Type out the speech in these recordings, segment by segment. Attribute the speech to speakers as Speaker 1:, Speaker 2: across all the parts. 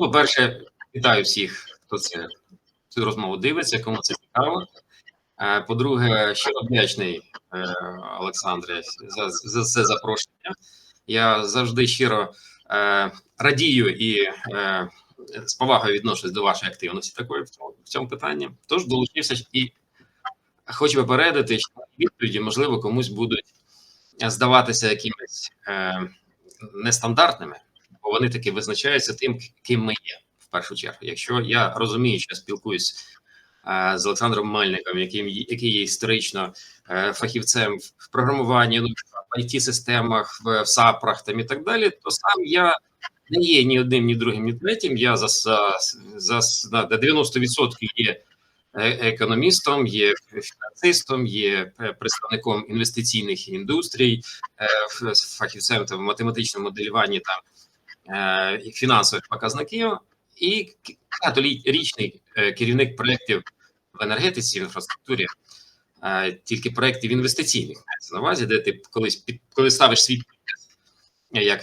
Speaker 1: По-перше, вітаю всіх, хто це цю розмову дивиться, кому це цікаво. Е, по-друге, щиро вдячний е, Олександре за, за це запрошення. Я завжди щиро е, радію і з повагою відношусь до вашої активності такої в цьому, питанні. Тож долучився і хочу попередити, що відповіді, можливо, комусь будуть здаватися якимись нестандартними, бо вони таки визначаються тим, ким ми є в першу чергу. Якщо я розумію, що я спілкуюсь е, з Олександром Мельником, яким який є історично е, фахівцем в програмуванні, ну, в it системах, в, в САПрах там і так далі, то сам я не є ні одним, ні другим, ні третім. Я за за, на 90% є е, економістом, є фінансистом, є представником інвестиційних індустрій, е, фахівцем там, в математичному моделюванні там е, фінансових показників, і багаторічний керівник проєктів в енергетиці, в інфраструктурі, тільки проєктів інвестиційних на увазі, де ти колись під коли ставиш свій як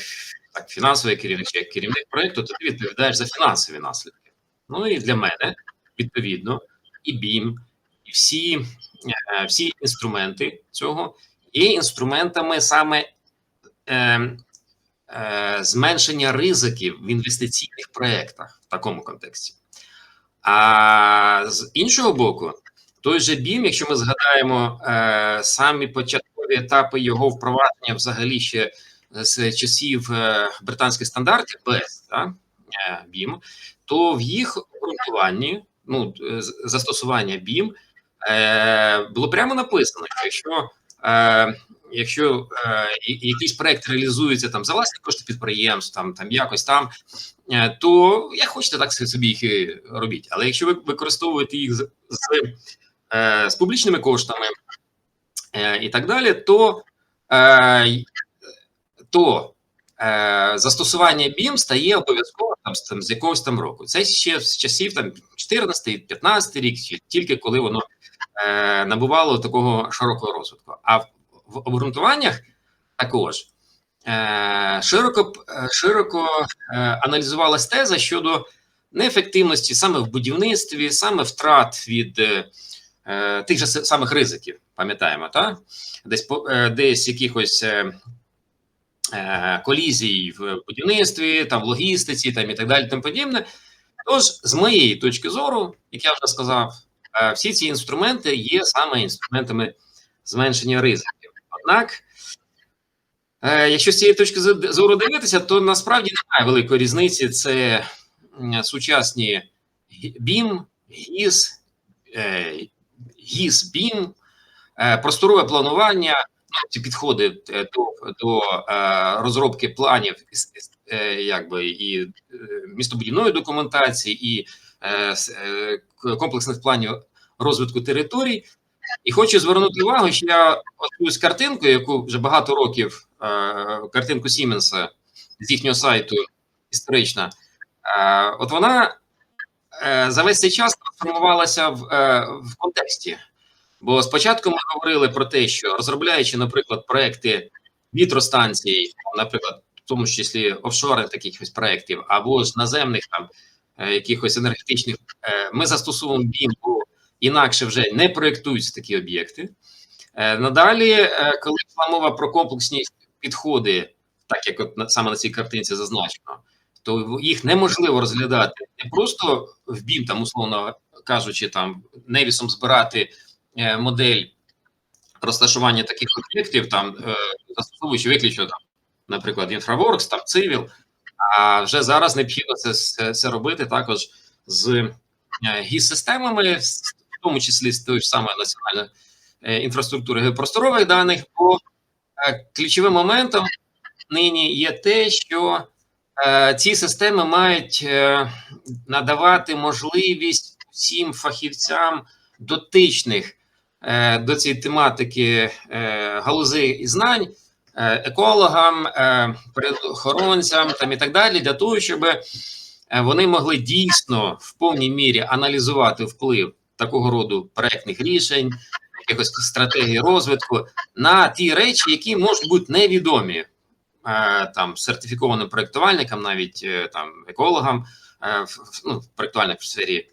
Speaker 1: так, фінансовий керівник як керівник проєкту, то ти відповідаєш за фінансові наслідки. Ну і для мене відповідно і BIM, і всі, всі інструменти цього є інструментами саме е, е, зменшення ризиків в інвестиційних проєктах в такому контексті. А з іншого боку, той же BIM, якщо ми згадаємо е, самі початкові етапи його впровадження, взагалі ще з часів е, британських стандартів да, BIM, то в їх обґрунтуванні, ну застосування е, було прямо написано, що е, якщо е, якийсь проект реалізується там за власні кошти підприємств, там там якось там, е, то як хочете, так собі їх робіть. Але якщо ви використовуєте їх з, з, е, з публічними коштами е, і так далі, то е, то е, застосування BIM стає обов'язково там, там з якогось там року. Це ще з часів там 14-15 рік, тільки коли воно е, набувало такого широкого розвитку. А в, обґрунтуваннях також е, широко широко е, аналізувалась теза щодо неефективності саме в будівництві, саме втрат від е, тих же самих ризиків, пам'ятаємо, так? Десь е, десь якихось. Е, Е, колізій в будівництві, там в логістиці, там і так далі, тому подібне. Тож, з моєї точки зору, як я вже сказав, е, всі ці інструменти є саме інструментами зменшення ризиків. Однак, е, якщо з цієї точки зору дивитися, то насправді немає великої різниці. Це сучасні BIM, GIS, GIS, BIM, просторове планування ці підходи е, до до е, розробки планів е, якби і містобудівної документації, і комплексних планів розвитку територій. І хочу звернути увагу, що я ось картинку, яку вже багато років картинку Сіменса з їхнього сайту історична, от вона за весь цей час трансформувалася в, в контексті. Бо спочатку ми говорили про те, що розробляючи, наприклад, проекти вітростанцій, наприклад, в тому числі офшорних таких ось проєктів, або ж наземних там е, якихось енергетичних, е, ми застосовуємо бо інакше вже не проєктуються такі об'єкти. Е, надалі, коли йшла мова про комплексні підходи, так як от саме на цій картинці зазначено, то їх неможливо розглядати не просто в BIM, там умовно кажучи, там невісом збирати. Е, модель розташування таких об'єктів, там е, застосовуючи виключно там, наприклад, інфраворкс, там цивіл. А вже зараз необхідно це це робити також з е, гіс-системами, в тому числі з тої ж самої національної інфраструктури геопросторових даних. Бо ключовим моментом нині є те, що ці системи мають надавати можливість всім фахівцям дотичних Е, до цієї тематики е, галузи і знань, е, екологам, природоохоронцям там і так далі, для того, щоб вони могли дійсно в повній мірі аналізувати вплив такого роду проектних рішень, якихось стратегій розвитку на ті речі, які можуть бути невідомі е, там сертифікованим проєктувальникам, навіть е, там екологам, е, ну, проєктувальник в сфері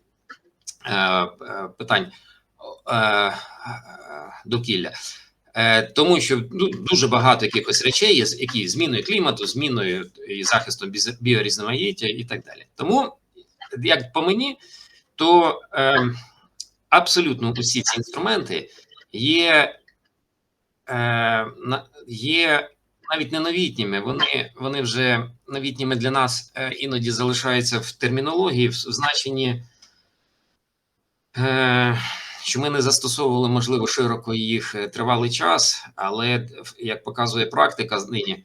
Speaker 1: питань довкілля. Тому що ну, дуже багато якихось речей є, які зміною клімату, зміною і захистом біорізноманіття і так далі. Тому, як по мені, то е, абсолютно усі ці інструменти є, е, є навіть не новітніми, вони, вони вже новітніми для нас е, іноді залишаються в термінології, в значенні, е, що ми не застосовували, можливо, широко їх е, тривалий час, але як показує практика нині,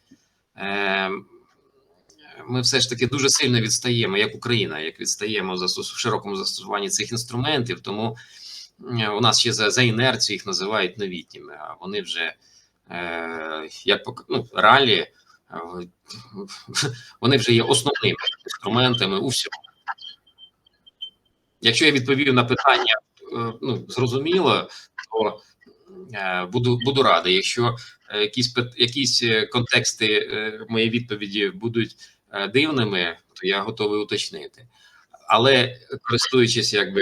Speaker 1: ми все ж таки дуже сильно відстаємо, як Україна, як відстаємо в широкому застосуванні цих інструментів. Тому у нас ще за, за інерцію їх називають новітніми, а вони вже е, як ну, реалі, е, вони вже є основними інструментами у всьому. Якщо я відповів на питання е, ну, зрозуміло, то е, буду, буду радий. Якщо е, якісь, якісь е, контексти е, моєї відповіді будуть е, дивними, то я готовий уточнити. Але користуючись якби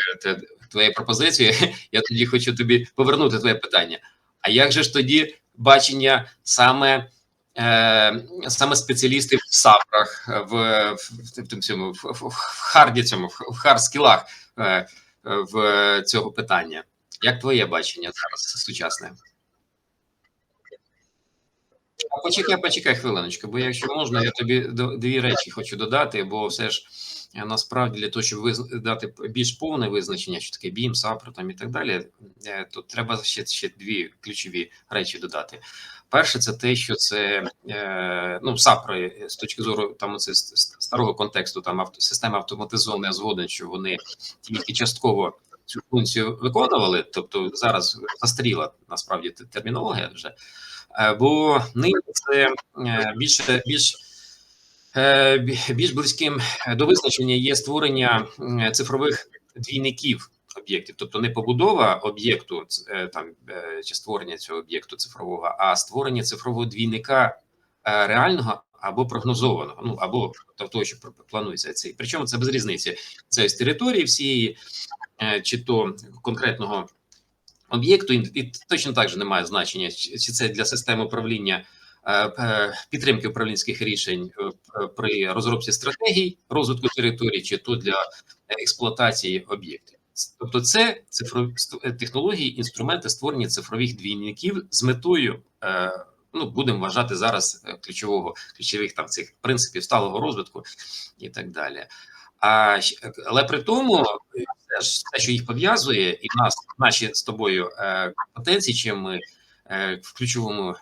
Speaker 1: твоєю пропозицією, я тоді хочу тобі повернути твоє питання. А як же ж тоді бачення саме, е, саме спеціалістів в САПрах, в, в, в, цьому, в, в, в харді цьому, в хардскілах е, е, в цього питання? Як твоє бачення зараз сучасне? Почекай, почекай хвилиночку, бо якщо можна, я тобі дві речі хочу додати, бо все ж е, насправді для того, щоб дати більш повне визначення, що таке BIM, САПРО там і так далі, е, то треба ще, ще дві ключові речі додати. Перше, це те, що це е, ну САПРО з точки зору там це старого контексту, там авто, система автоматизована, я згоден, що вони тільки частково цю функцію виконували. Тобто зараз застаріла насправді термінологія вже. Е, Бо нині це е, більше більш е, більш близьким до визначення є створення цифрових двійників об'єктів, тобто не побудова об'єкту там чи створення цього об'єкту цифрового, а створення цифрового двійника реального або прогнозованого, ну або того, що планується цей. Причому це без різниці. Це з території всієї, чи то конкретного об'єкту, і, точно так же немає значення, чи це для системи управління е, е, підтримки управлінських рішень е, при розробці стратегій розвитку території, чи то для експлуатації об'єктів. Тобто, це цифрові технології, інструменти створення цифрових двійників з метою. Ну, будемо вважати зараз ключового ключових там цих принципів сталого розвитку і так далі. А але при тому, е, те, що їх пов'язує, і в нас наші з тобою е, компетенції, чим ми е, в ключовому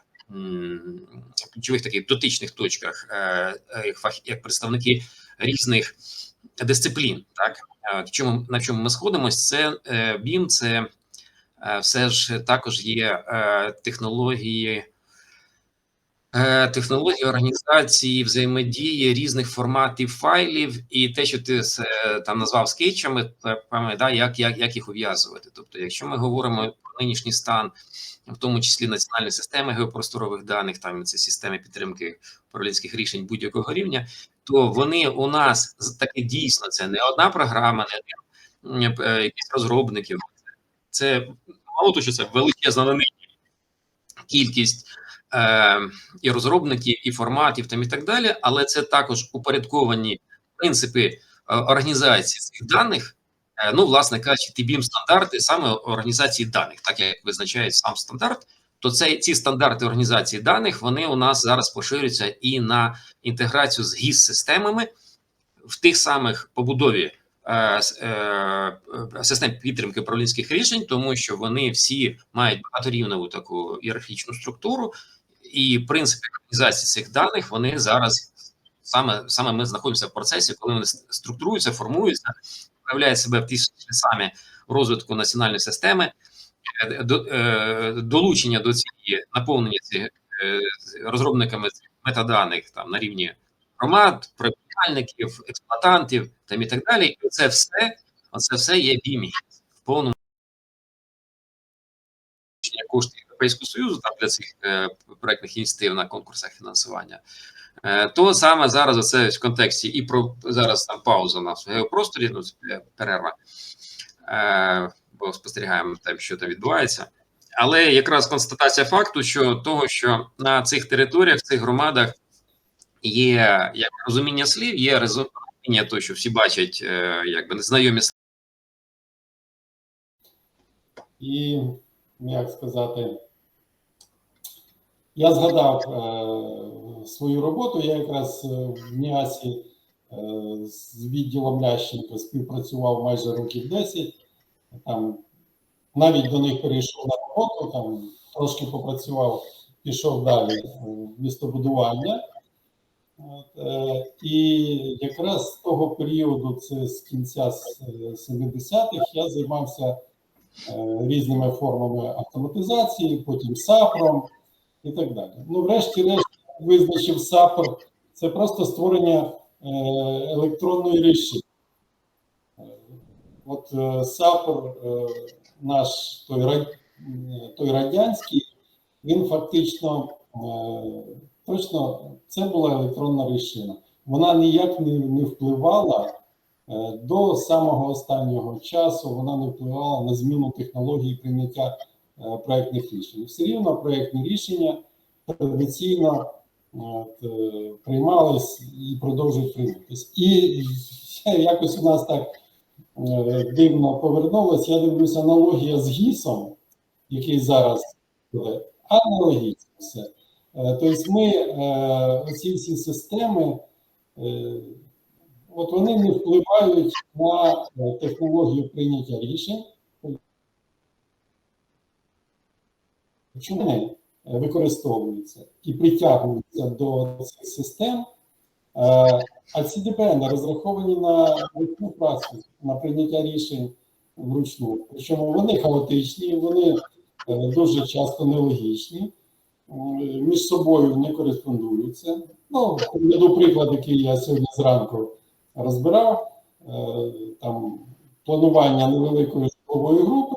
Speaker 1: ключових таких дотичних точках, е, е, як представники різних дисциплін, так Е, чому на чому ми сходимось, це е, BIM, це е, все ж також є е, технології. Е, Технології організації взаємодії різних форматів файлів, і те, що ти е, там назвав скетчами, пам'ятай, як, як, як їх ув'язувати. Тобто, якщо ми говоримо про нинішній стан, в тому числі національної системи геопросторових даних, там це системи підтримки управлінських рішень будь-якого рівня, то вони у нас таки дійсно це не одна програма, не е, якісь розробників. Це мало того, що це величезна на кількість і розробників, і форматів там і так далі, але це також упорядковані принципи е, організації цих даних. Е, ну, власне кажучи, BIM стандарти саме організації даних, так як визначає сам стандарт, то це ці стандарти організації даних вони у нас зараз поширюються і на інтеграцію з гіс системами в тих самих побудові е, е, е, систем підтримки управлінських рішень, тому що вони всі мають багаторівневу таку ієрархічну структуру, і принципи організації цих даних вони зараз саме саме ми знаходимося в процесі, коли вони структуруються, формуються, проявляють себе в тій ж самі розвитку національної системи, е, е, долучення до цієї наповнення цих е, розробниками метаданих там на рівні громад, проєктувальників, експлуатантів там і так далі. І це все, це все є BIM в повному коштів Європейського Союзу там для цих е, проектних ініціатив на конкурсах фінансування. Е, То саме зараз це в контексті і про зараз там пауза в геопросторі, ну перерва, е, бо спостерігаємо те, що там відбувається. Але якраз констатація факту, що того, що на цих територіях, в цих громадах є як розуміння слів, є розуміння того, що всі бачать, якби незнайомі
Speaker 2: І як сказати, я згадав е, свою роботу. Я якраз е, в НІАСі е, з відділом Лященко співпрацював майже років 10. Там навіть до них перейшов на роботу, там трошки попрацював, пішов далі в містобудування. І якраз з того періоду, це з кінця е, 70-х, я займався різними формами автоматизації, потім САПРом і так далі. Ну, врешті-решт, визначив САПР це просто створення е, електронної. Е, От е, САПР, е, наш той, той радянський, він фактично точно це була електронна рішина. Вона ніяк не, не впливала до самого останнього часу, вона не впливала на зміну технології прийняття е, проектних рішень. Все рівно проектні рішення традиційно от, е, приймались і продовжують прийматись. І якось у нас так е, дивно повернулось. Я дивлюся аналогія з ГІСом, який зараз буде, аналогічно все. Е, Тобто ми е, оці всі системи, е, от вони не впливають на е, технологію прийняття рішень. Чому е, використовуються і притягуються до цих систем? Е, А ці ДПН розраховані на ручну працю, на прийняття рішень вручну. Причому вони хаотичні, вони е, дуже часто нелогічні, між собою не кореспондуються. Ну, наведу приклад, який я сьогодні зранку розбирав. Там планування невеликої житлової групи.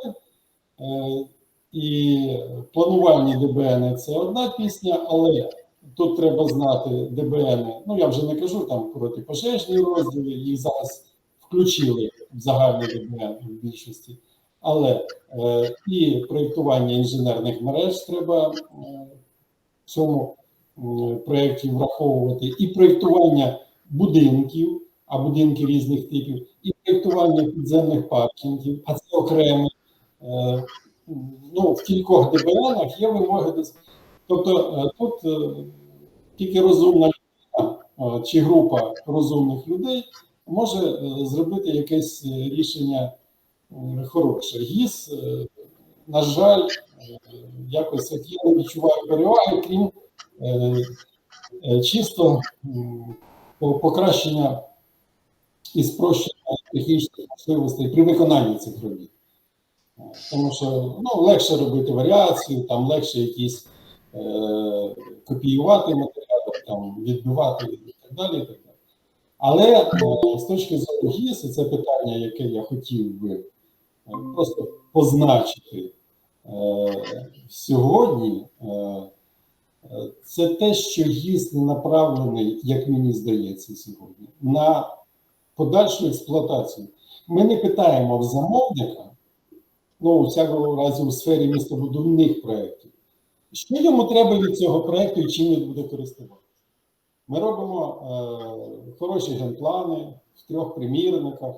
Speaker 2: Е, І планування ДБН це одна пісня, але тут треба знати ДБН. Ну я вже не кажу там протипожежні розділи, їх зараз включили в загальний ДБН в більшості. Але е, і проєктування інженерних мереж треба е, в цьому м, проєкті враховувати, і проєктування будинків, а будинки різних типів, і проєктування підземних паркінгів, а це окремий. Ну, в кількох ДБНах є вимоги до Тобто е, тут е, тільки розумна людина е, чи група розумних людей може зробити якесь рішення хороше. ГІС, на жаль, якось от я не відчуваю переваги, крім чисто покращення і спрощення технічних можливостей при виконанні цих робіт. Тому що ну, легше робити варіацію, там легше якісь е, копіювати матеріали, там, відбивати і так далі. Так далі. Але е, з точки зору ГІС, це питання, яке я хотів би е, просто позначити е, сьогодні, е, це те, що ГІС не направлений, як мені здається, сьогодні, на подальшу експлуатацію. Ми не питаємо в замовника, ну, у всякому разі, у сфері містобудівних проєктів, що йому треба від цього проєкту і чим він буде користуватися. Ми робимо е, хороші генплани в трьох примірниках,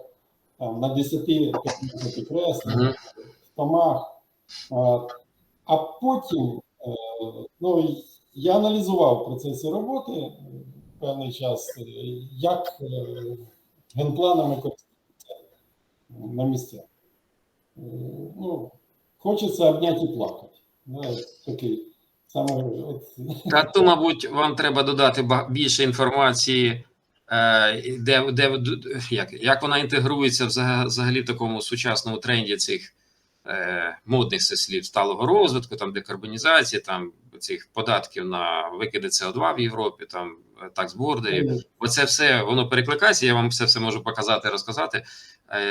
Speaker 2: там, на 10 підкреслень, в томах. Е, а потім, е, ну, я аналізував процеси роботи е, певний час, е, як е, генпланами користуватися на місцях. Ну, хочеться обняти і плакати. Ну, такий саме от,
Speaker 1: Та то, мабуть, вам треба додати більше інформації, е, де, де як, як вона інтегрується взага- взагалі в такому сучасному тренді цих е, модних слів сталого розвитку, там декарбонізації, там цих податків на викиди СО2 в Європі, там е, таксбордерів. Оце все воно перекликається. Я вам все все можу показати, розказати,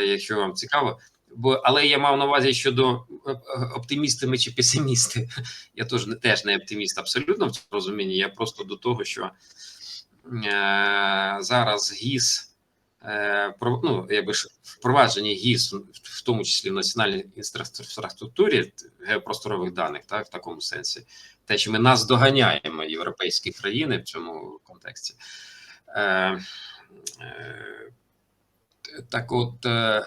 Speaker 1: якщо вам цікаво. Бо, але я мав на увазі щодо е, е, оптимісти ми чи песимісти. Я теж не теж не оптиміст абсолютно в цьому розумінні. Я просто до того, що е, зараз ГІС е, про, ну, якби ж впровадження ГІС, в тому числі в національній інфраструктурі геопросторових даних, так, в такому сенсі, те, що ми нас доганяємо європейські країни в цьому контексті. Е, е, так от. Е,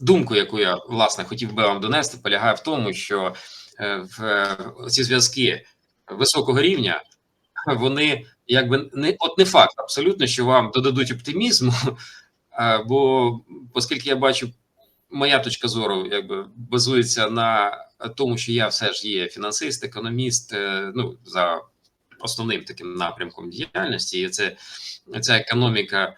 Speaker 1: Думку, яку я власне хотів би вам донести, полягає в тому, що е, в ці зв'язки високого рівня вони якби не от не факт абсолютно, що вам додадуть оптимізму. Бо оскільки я бачу, моя точка зору якби базується на тому, що я все ж є фінансист, економіст, е, ну за основним таким напрямком діяльності, і це ця економіка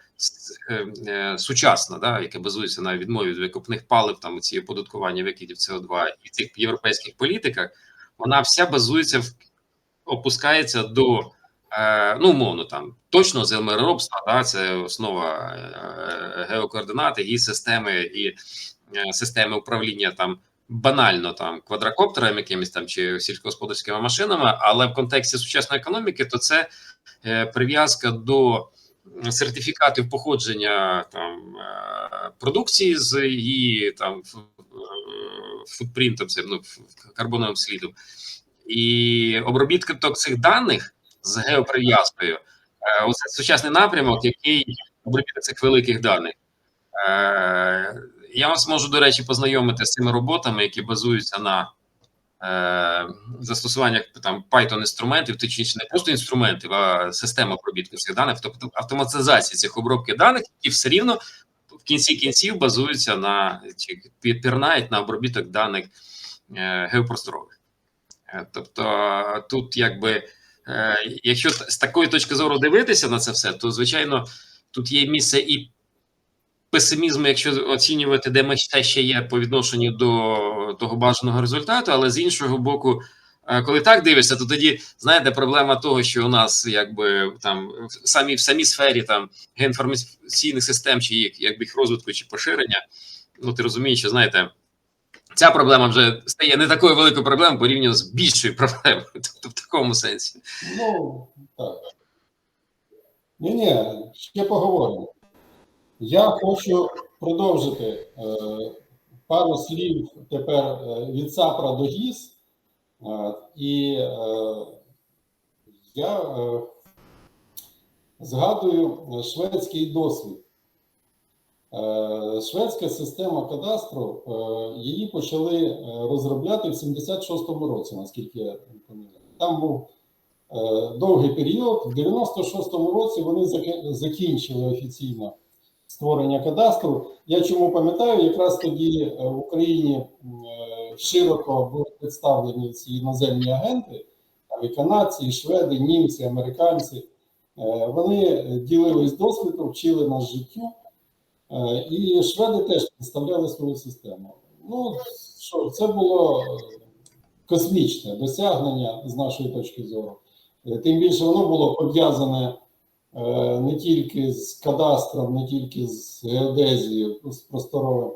Speaker 1: сучасна, да, яка базується на відмові від викопних палив, там ці оподаткування викидів СО2 і цих європейських політиках, вона вся базується в опускається до е, ну, умовно там точно землеробства, да, це основа е, геокоординати, і системи і е, системи управління там. Банально там квадрокоптерами, якимись там чи сільськогосподарськими машинами, але в контексті сучасної економіки, то це е, прив'язка до сертифікатів походження там е, продукції з її там е, футпринтом, це ну карбоновим слідом, і обробіток цих даних з геоприв'язкою. Е, Оце сучасний напрямок, який обробіток цих великих даних. Я вас можу, до речі, познайомити з цими роботами, які базуються на е, застосуваннях там Python інструментів, точніше не просто інструментів, а система обробітку цих даних, тобто автоматизації цих обробки даних, які все рівно в кінці кінців базуються на чи пі- пірнають на обробіток даних е, геопросторових. Е, Тобто тут, якби, якщо з такої точки зору дивитися на це все, то звичайно тут є місце і песимізму, якщо оцінювати, де ми ще є по відношенню до того бажаного результату, але з іншого боку, е, коли так дивишся, то тоді знаєте, проблема того, що у нас якби там в самій в самій сфері там геоінформаційних систем, чи їх якби їх розвитку чи поширення, ну ти розумієш, що знаєте. Ця проблема вже стає не такою великою проблемою порівняно з більшою проблемою, тобто в такому сенсі.
Speaker 2: Ну, так. Ні, ні, ще поговоримо. Я хочу продовжити е, пару слів тепер е, від САПРа до ГІС. Е, і я згадую шведський досвід. Шведська система кадастру, її почали розробляти в 76-му році, наскільки я пам'ятаю. Там був довгий період. В 96-му році вони закінчили офіційно створення кадастру. Я чому пам'ятаю, якраз тоді е, в Україні е, широко були представлені ці іноземні агенти, там і канадці, і шведи, німці, американці. Е, Вони ділились досвідом, вчили нас життю. І шведи теж представляли свою систему. Ну, що, це було космічне досягнення з нашої точки зору. Тим більше воно було пов'язане не тільки з кадастром, не тільки з геодезією, з просторовим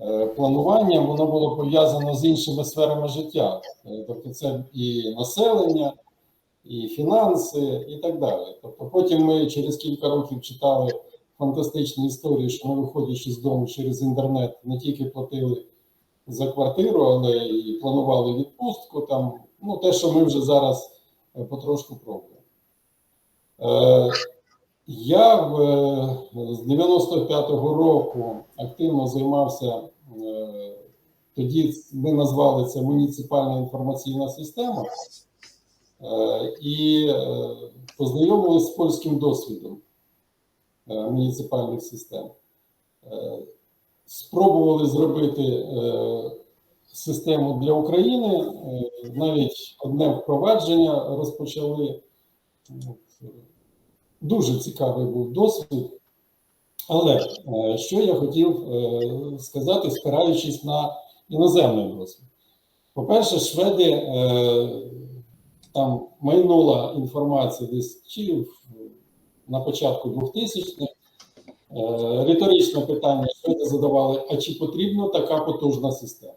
Speaker 2: е, плануванням, воно було пов'язано з іншими сферами життя. Е, Тобто це і населення, і фінанси, і так далі. Тобто потім ми через кілька років читали фантастичні історії, що ми, виходячи з дому через інтернет, не тільки платили за квартиру, але і планували відпустку. Там, ну, те, що ми вже зараз е, потрошку пробуємо. Е, я в, е, з 95-го року активно займався, е, тоді ми назвали це муніципальна інформаційна система, і познайомилися з польським досвідом муніципальних систем. Спробували зробити систему для України, навіть одне впровадження розпочали. Дуже цікавий був досвід. Але е, що я хотів е, сказати, спираючись на іноземний досвід. По-перше, шведи е, там майнула інформація десь чи на початку 2000-х, Е, Риторичне питання, ви задавали, а чи потрібна така потужна система?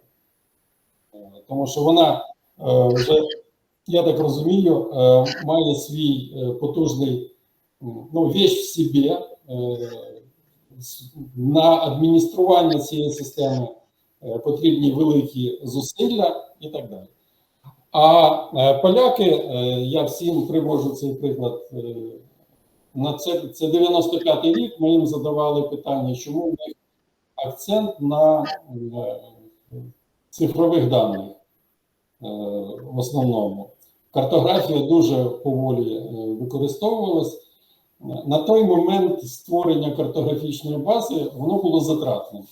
Speaker 2: Тому що вона вже, я так розумію, е, має свій е, потужний ну, вещь в собі. Е, На адміністрування цієї системи потрібні великі зусилля і так далі. А поляки, я всім привожу цей приклад. На це, це 95-й рік. Ми їм задавали питання, чому в них акцент на цифрових даних в основному. Картографія дуже поволі е, використовувалась. На той момент створення картографічної бази воно було затратним.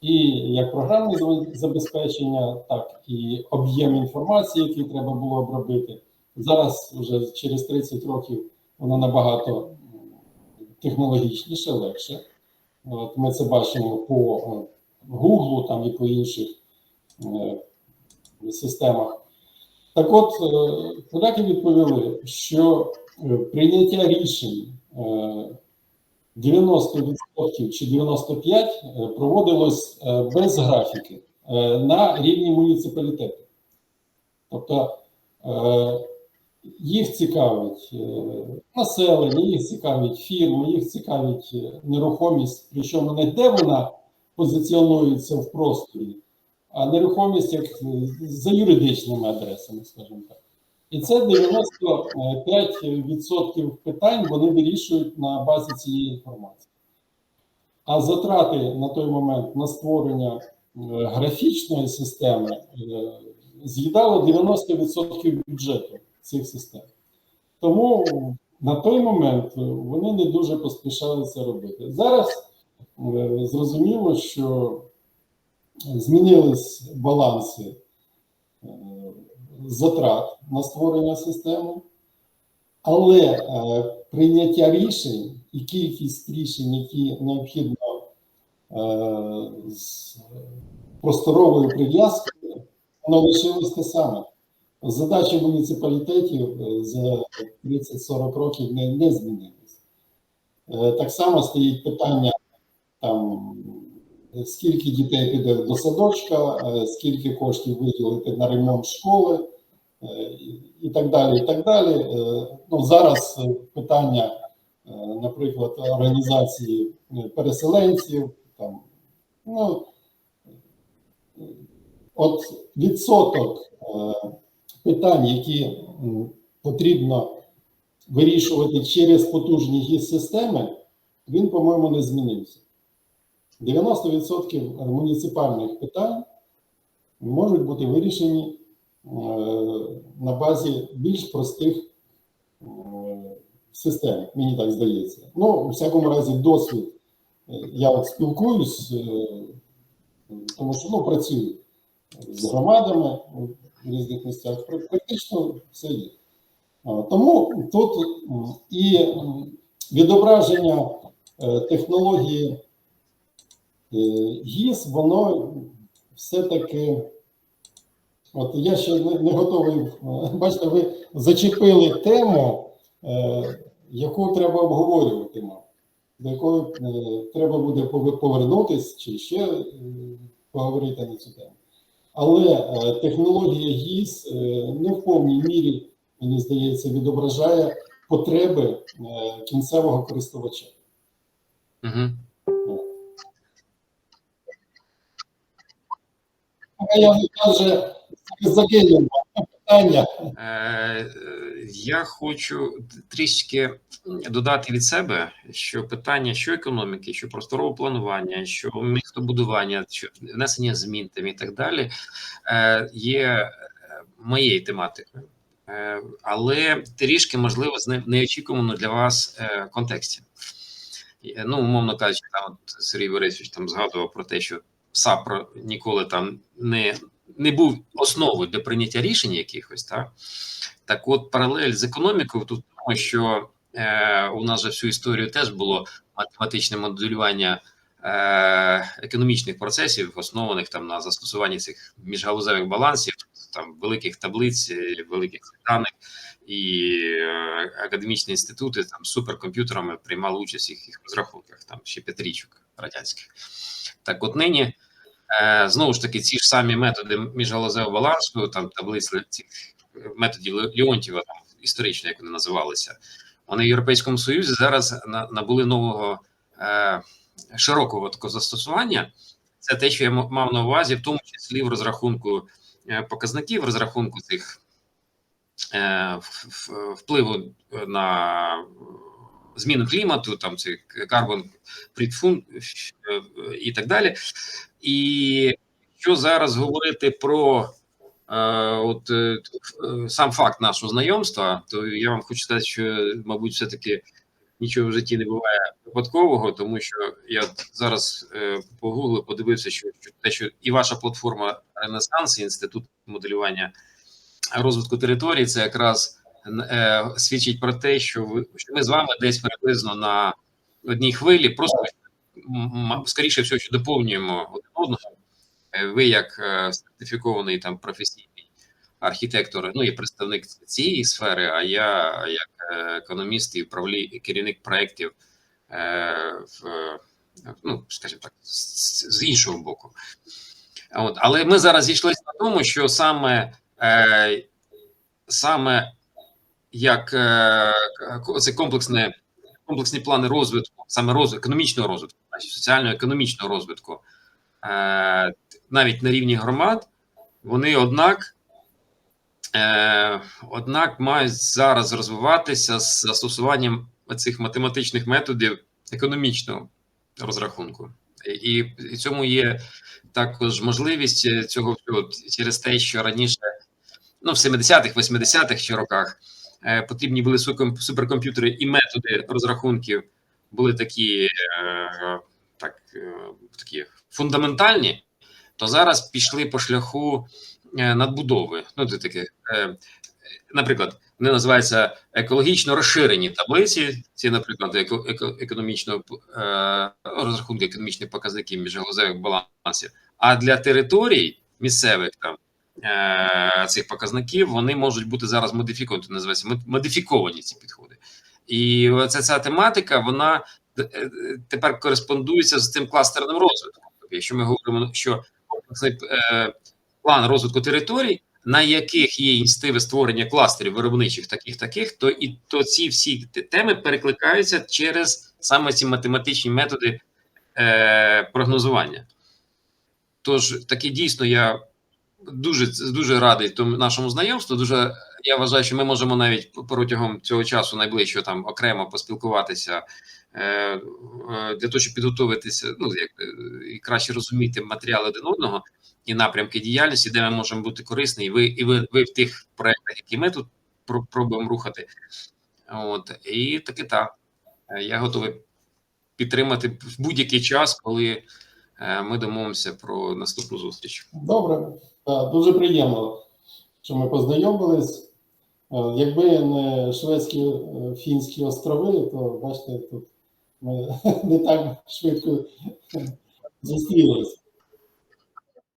Speaker 2: І як програмне забезпечення, так і об'єм інформації, який треба було обробити. Зараз, вже через 30 років, воно набагато технологічніше, легше. От ми це бачимо по е, Гуглу там і по інших е, системах. Так от, е, поляки відповіли, що е, прийняття рішень е, 90% чи 95% е, проводилось е, без графіки е, на рівні муніципалітету. Тобто е, їх цікавить е, населення, їх цікавить фірми, їх цікавить е, нерухомість, причому не де вона позиціонується в просторі, а нерухомість як е, за юридичними адресами, скажімо так. І це 95% питань вони вирішують на базі цієї інформації. А затрати на той момент на створення е, графічної системи е, з'їдало 90% бюджету цих систем. Тому на той момент вони не дуже поспішали це робити. Зараз зрозуміло, що змінились баланси е, затрат на створення системи, але е, прийняття рішень і кількість рішень, які необхідно е, з просторовою прив'язкою, воно лишилось те саме. Задачі муніципалітетів за 30-40 років не, не змінились. Так само стоїть питання там скільки дітей піде до садочка, е, скільки коштів виділити на ремонт школи е, і- так далі. І так далі. Е, Ну, зараз е, питання, е, наприклад, організації е, переселенців. Там, ну, е, от відсоток е, питань, які потрібно вирішувати через потужні гіс-системи, він, по-моєму, не змінився. 90% муніципальних питань можуть бути вирішені е, на базі більш простих е, систем, мені так здається. Ну, у всякому разі, досвід. е, Я от спілкуюсь, е, тому що ну, працюю з громадами в різних місцях. Практично все є. Тому тут і відображення е, технології е, ГІС, воно все-таки. От я ще не, готовий. е, Бачите, ви зачепили тему, е, яку треба обговорювати, до якої е, треба буде пове- повернутись чи ще е, поговорити на цю тему. Але е, технологія ГІС е, не в повній мірі, мені здається, відображає потреби е, кінцевого користувача.
Speaker 1: Угу. Е, Я хочу трішки додати від себе, що питання що економіки, що просторового планування, що містобудування, що внесення змін там і так далі, е, є е, моєю тематикою. Але трішки, можливо, з не- неочікувано для вас контексті. Ну, умовно кажучи, там Сергій Борисович там згадував про те, що САПРО ніколи там не, не був основою для прийняття рішень якихось, так? Так от, паралель з економікою тут тому, що е, у нас же всю історію теж було математичне моделювання е, економічних процесів, основаних там на застосуванні цих міжгалузевих балансів, там великих таблиць, е, великих даних. і е, академічні інститути там суперкомп'ютерами приймали участь в їх розрахунках, там ще п'ятирічок радянських. Так, от нині е, знову ж таки ці ж самі методи міжгалузевого балансу, там таблиці цих методів Леонтьєва, там історично, як вони називалися, вони в Європейському Союзі зараз набули нового е, широкого такого застосування. Це те, що я мав на увазі, в тому числі в розрахунку е, показників, в розрахунку цих впливу на зміну клімату, там це карбон притфун і так далі. І що зараз говорити про е, от, е, сам факт нашого знайомства, то я вам хочу сказати, що, мабуть, все-таки нічого в житті не буває випадкового, тому що я зараз е, погуглив, подивився, що те, що і ваша платформа Ренесанс, інститут моделювання розвитку території, це якраз е, свідчить про те, що ви що ми з вами десь приблизно на одній хвилі, просто скоріше всього, що доповнюємо один одного. Е, Ви як е, сертифікований там професійний архітектор, ну і представник цієї сфери, а я як економіст і управлі керівник проєктів в ну, скажімо так, з іншого боку. От, але ми зараз зійшлися на тому, що саме е, саме як е, це комплексне комплексні плани розвитку, саме розвитку, економічного розвитку, соціально-економічного розвитку, е, навіть на рівні громад, вони однак, е, однак мають зараз розвиватися з застосуванням цих математичних методів економічного розрахунку. І, і цьому є також можливість цього всього через те, що раніше, ну в 70-х, 80-х роках, е, потрібні були суперкомп'ютери і методи розрахунків були такі, е, так, е, такі фундаментальні, то зараз пішли по шляху е, надбудови. Ну, це таке, е, наприклад, вони називаються екологічно розширені таблиці. Ці, наприклад, еко, еко, економічного е, розрахунку економічних показників міжгалузевих балансів. А для територій місцевих там е, цих показників вони можуть бути зараз модифіковані. Називається модифіковані ці підходи. І оця ця тематика вона е, е, тепер кореспондується з цим кластерним розвитком. Тобто, якщо ми говоримо, що е, план розвитку територій, на яких є інститиви створення кластерів виробничих таких таких, то і то ці всі теми перекликаються через саме ці математичні методи е, прогнозування. Тож таки дійсно я дуже дуже радий тому нашому знайомству. Дуже я вважаю, що ми можемо навіть протягом цього часу найближчого там окремо поспілкуватися е, е, для того, щоб підготуватися, ну як е, і краще розуміти матеріали один одного і напрямки діяльності, де ми можемо бути корисні, і ви, і ви, ви в тих проектах, які ми тут про- пробуємо рухати. От і таки так. Я готовий підтримати в будь-який час, коли ми домовимося про наступну зустріч.
Speaker 2: Добре, дуже приємно, що ми познайомились. Е, Якби не шведські е, фінські острови, то бачите, тут ми не так швидко зустрілися.